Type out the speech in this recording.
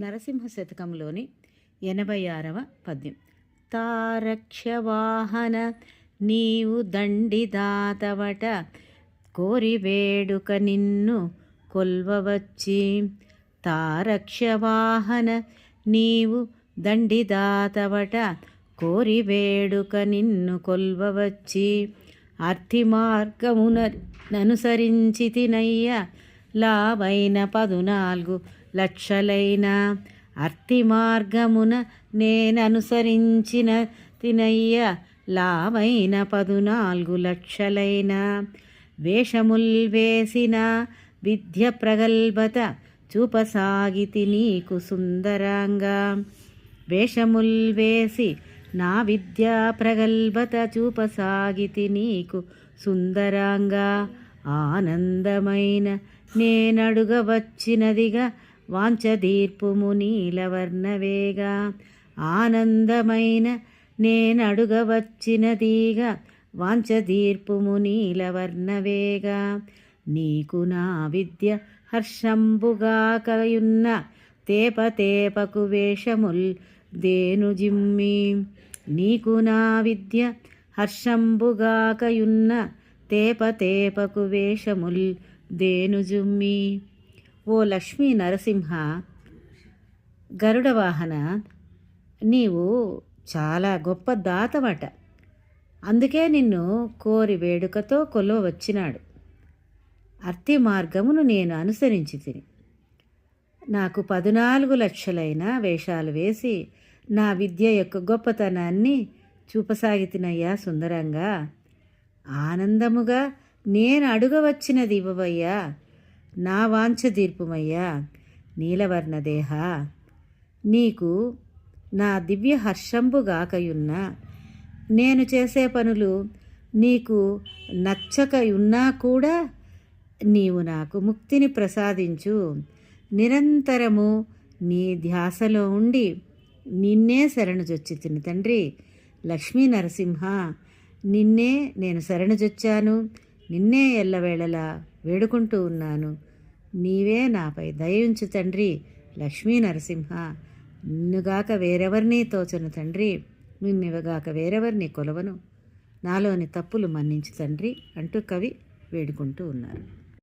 నరసింహ శతకంలోని ఎనభై ఆరవ పద్యం. తారక్షవాహన నీవు దండిదాతవట కోరి వేడుక నిన్ను కొల్వవచ్చి. తారక్షవాహన నీవు దండిదాతవట కోరి వేడుక నిన్ను కొల్వవచ్చి. అర్థి మార్గమున ననుసరించి తినయ్య లావైన పదునాలుగు లక్షలైన అర్తి మార్గమున నేననుసరించిన తినయ్య లావైన పదునాలుగు లక్షలైన వేషముల్ వేసిన విద్య ప్రగల్భత చూపసాగితి నీకు సుందరంగా. వేషముల్ వేసి నా విద్యా ప్రగల్భత చూపసాగితి నీకు సుందరంగా. ఆనందమైన నేనడుగవచ్చినదిగా వాంచదీర్పుము నీలవర్ణవేగా ఆనందమైన నేనడుగవచ్చినదిగా. వాంచదీర్పుము నీలవర్ణవేగా నీకు నా విద్య హర్షంబుగా కలయున్న తేప తేపకు వేషముల్ దేను జిమ్మి. నీకు నా విద్య హర్షంబుగాకయున్న తేప తేపకు వేషముల్ దేను జుమ్మి. ఓ లక్ష్మీ నరసింహ గరుడ వాహన నీవు చాలా గొప్ప దాతవట. అందుకే నిన్ను కోరి వేడుకతో కొలువ వచ్చినాడు. అర్థి మార్గమును నేను అనుసరించి తిని. నాకు పద్నాలుగు లక్షలైన వేషాలు వేసి నా విద్య యొక్క గొప్పతనాన్ని చూపసాగితినయ్యా సుందరంగా. ఆనందముగా నేను అడుగవచ్చినది ఇవ్వవయ్యా. నా వాంఛ తీర్పుమయ్యా నీలవర్ణదేహ. నీకు నా దివ్య హర్షంబుగాకయున్న నేను చేసే పనులు నీకు నచ్చకయున్నా కూడా నీవు నాకు ముక్తిని ప్రసాదించు. నిరంతరము నీ ధ్యాసలో ఉండి నిన్నే శరణుజొచ్చితిని తండ్రి లక్ష్మీ నరసింహ నిన్నే నేను శరణుజొచ్చాను నిన్నే ఎల్లవేళలా వేడుకుంటూ ఉన్నాను. నీవే నాపై దయించు తండ్రి లక్ష్మీ నరసింహ. నిన్నుగాక వేరెవరినీ తోచను తండ్రి నిన్నివగాక వేరెవరిని కొలవను. నాలోని తప్పులు మన్నించు తండ్రి అంటూ కవి వేడుకుంటూ ఉన్నారు.